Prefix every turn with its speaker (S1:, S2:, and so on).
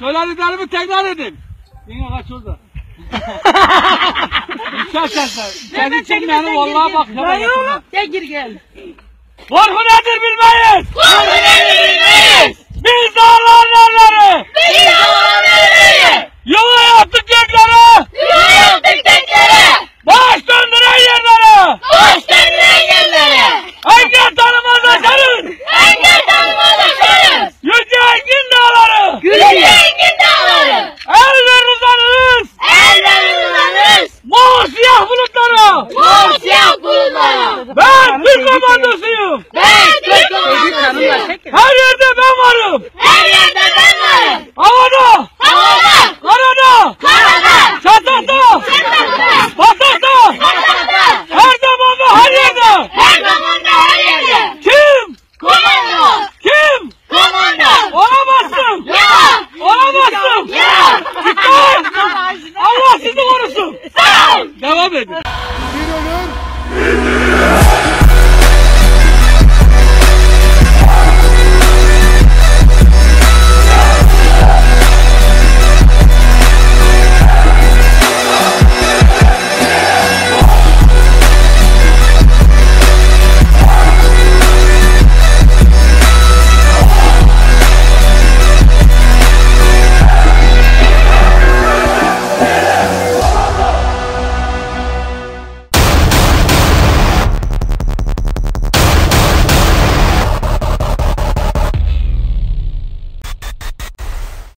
S1: Söylediklerimi tekrar edin. Yine kaç orada. Şaşar sen. Seni çekmeyelim vallahi bak.
S2: Dayı oğlum. Gel gir gel.
S1: Korku nedir bilmeyiz. Korku nedir bilmeyiz. yerde ben varım. Havada. Havada. Karada. Karada. Çatakta. Çatakta.